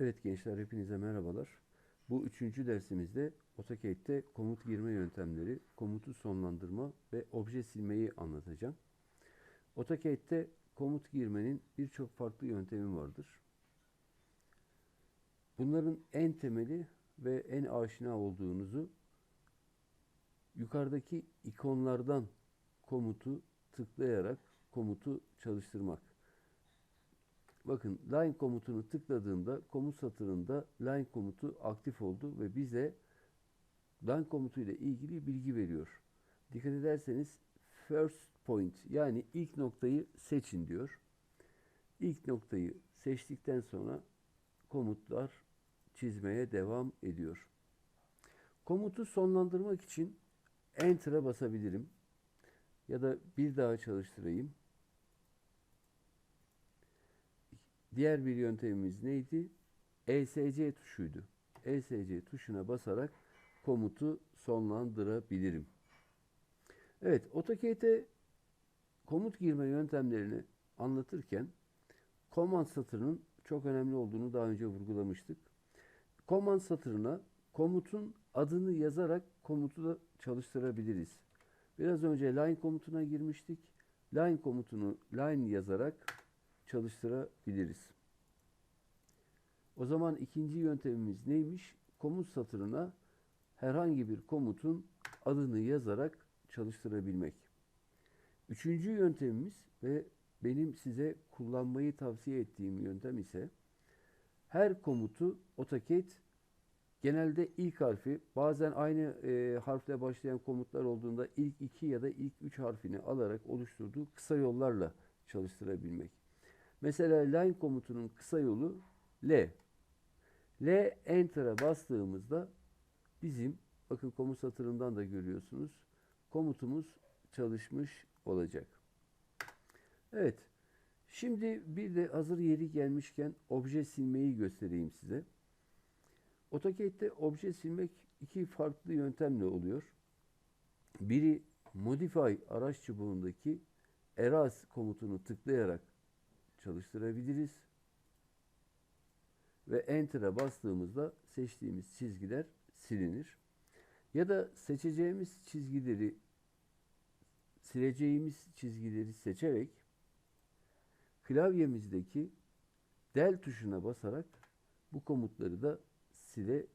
Evet gençler hepinize merhabalar. Bu üçüncü dersimizde AutoCAD'de komut girme yöntemleri, komutu sonlandırma ve obje silmeyi anlatacağım. AutoCAD'de komut girmenin birçok farklı yöntemi vardır. Bunların en temeli ve en aşina olduğunuzu yukarıdaki ikonlardan komutu tıklayarak komutu çalıştırmak. Bakın line komutunu tıkladığımda komut satırında line komutu aktif oldu ve bize line komutu ile ilgili bilgi veriyor. Dikkat ederseniz first point yani ilk noktayı seçin diyor. İlk noktayı seçtikten sonra komutlar çizmeye devam ediyor. Komutu sonlandırmak için Enter'a basabilirim. Ya da bir daha çalıştırayım. Diğer bir yöntemimiz neydi? ESC tuşuydu. ESC tuşuna basarak komutu sonlandırabilirim. Evet, AutoCAD'e komut girme yöntemlerini anlatırken command satırının çok önemli olduğunu daha önce vurgulamıştık. Command satırına komutun adını yazarak komutu da çalıştırabiliriz. Biraz önce line komutuna girmiştik. Line komutunu line yazarak çalıştırabiliriz. O zaman ikinci yöntemimiz neymiş? Komut satırına herhangi bir komutun adını yazarak çalıştırabilmek. Üçüncü yöntemimiz ve benim size kullanmayı tavsiye ettiğim yöntem ise her komutu AutoCAD genelde ilk harfi bazen aynı e, harfle başlayan komutlar olduğunda ilk iki ya da ilk üç harfini alarak oluşturduğu kısa yollarla çalıştırabilmek. Mesela line komutunun kısa yolu L. L enter'a bastığımızda bizim bakın komut satırından da görüyorsunuz komutumuz çalışmış olacak. Evet. Şimdi bir de hazır yeri gelmişken obje silmeyi göstereyim size. AutoCAD'de obje silmek iki farklı yöntemle oluyor. Biri Modify araç çubuğundaki Erase komutunu tıklayarak çalıştırabiliriz. Ve Enter'a bastığımızda seçtiğimiz çizgiler silinir. Ya da seçeceğimiz çizgileri sileceğimiz çizgileri seçerek klavyemizdeki del tuşuna basarak bu komutları da sile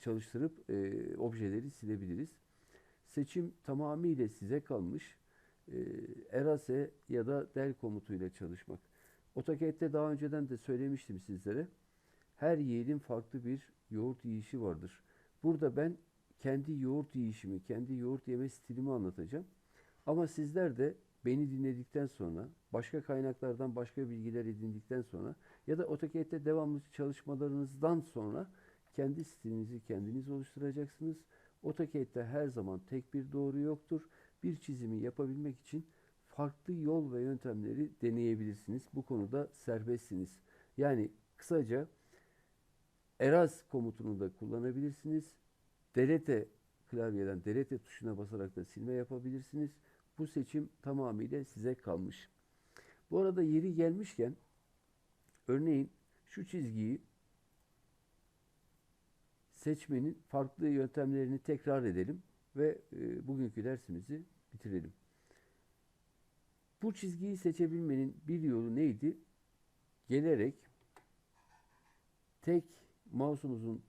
çalıştırıp e, objeleri silebiliriz. Seçim tamamıyla size kalmış. E, erase ya da del komutuyla çalışmak. AutoCAD'de daha önceden de söylemiştim sizlere. Her yiğidin farklı bir yoğurt yiyişi vardır. Burada ben kendi yoğurt yiyişimi, kendi yoğurt yeme stilimi anlatacağım. Ama sizler de beni dinledikten sonra, başka kaynaklardan başka bilgiler edindikten sonra ya da AutoCAD'de devamlı çalışmalarınızdan sonra kendi stilinizi kendiniz oluşturacaksınız. AutoCAD'de her zaman tek bir doğru yoktur. Bir çizimi yapabilmek için farklı yol ve yöntemleri deneyebilirsiniz. Bu konuda serbestsiniz. Yani kısaca eraz komutunu da kullanabilirsiniz. Delete klavyeden delete tuşuna basarak da silme yapabilirsiniz. Bu seçim tamamıyla size kalmış. Bu arada yeri gelmişken örneğin şu çizgiyi seçmenin farklı yöntemlerini tekrar edelim ve e, bugünkü dersimizi bitirelim. Bu çizgiyi seçebilmenin bir yolu neydi? Gelerek tek mouse'umuzun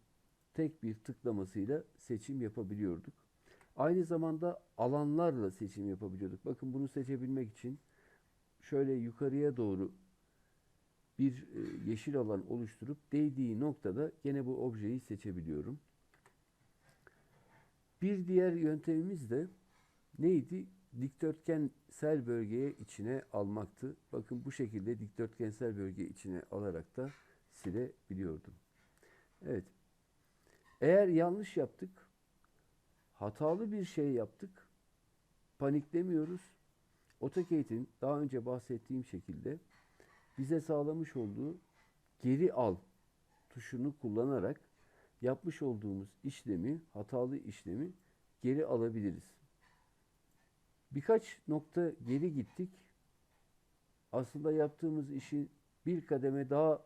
tek bir tıklamasıyla seçim yapabiliyorduk. Aynı zamanda alanlarla seçim yapabiliyorduk. Bakın bunu seçebilmek için şöyle yukarıya doğru bir e, yeşil alan oluşturup değdiği noktada gene bu objeyi seçebiliyorum. Bir diğer yöntemimiz de neydi? Dikdörtgensel bölgeye içine almaktı. Bakın bu şekilde dikdörtgensel bölge içine alarak da silebiliyordum. Evet. Eğer yanlış yaptık, hatalı bir şey yaptık, paniklemiyoruz. AutoCAD'in daha önce bahsettiğim şekilde bize sağlamış olduğu geri al tuşunu kullanarak yapmış olduğumuz işlemi, hatalı işlemi geri alabiliriz. Birkaç nokta geri gittik. Aslında yaptığımız işi bir kademe daha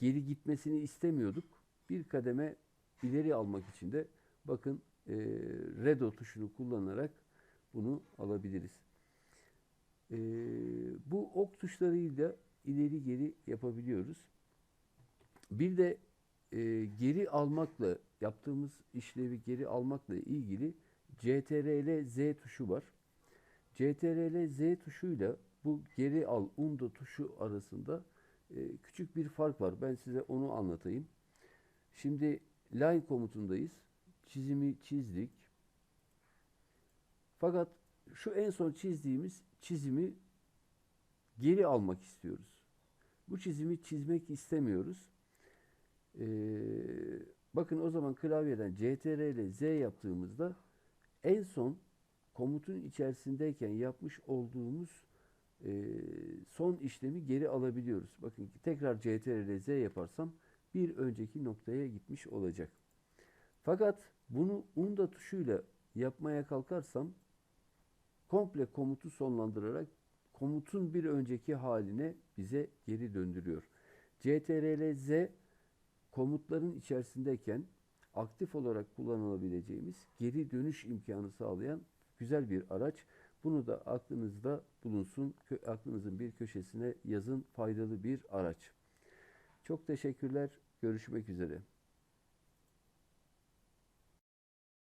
geri gitmesini istemiyorduk. Bir kademe ileri almak için de bakın e, redo tuşunu kullanarak bunu alabiliriz. E, bu ok tuşlarıyla ileri geri yapabiliyoruz. Bir de e, geri almakla yaptığımız işlevi geri almakla ilgili CTRL Z tuşu var. CTRL Z tuşuyla bu geri al undo tuşu arasında e, küçük bir fark var. Ben size onu anlatayım. Şimdi line komutundayız. Çizimi çizdik. Fakat şu en son çizdiğimiz çizimi geri almak istiyoruz. Bu çizimi çizmek istemiyoruz. Ee, bakın o zaman klavyeden CTRL Z yaptığımızda en son komutun içerisindeyken yapmış olduğumuz e, son işlemi geri alabiliyoruz. Bakın tekrar CTRL Z yaparsam bir önceki noktaya gitmiş olacak. Fakat bunu unda tuşuyla yapmaya kalkarsam komple komutu sonlandırarak komutun bir önceki haline bize geri döndürüyor. CTRL Z komutların içerisindeyken aktif olarak kullanılabileceğimiz geri dönüş imkanı sağlayan güzel bir araç. Bunu da aklınızda bulunsun. Aklınızın bir köşesine yazın faydalı bir araç. Çok teşekkürler. Görüşmek üzere.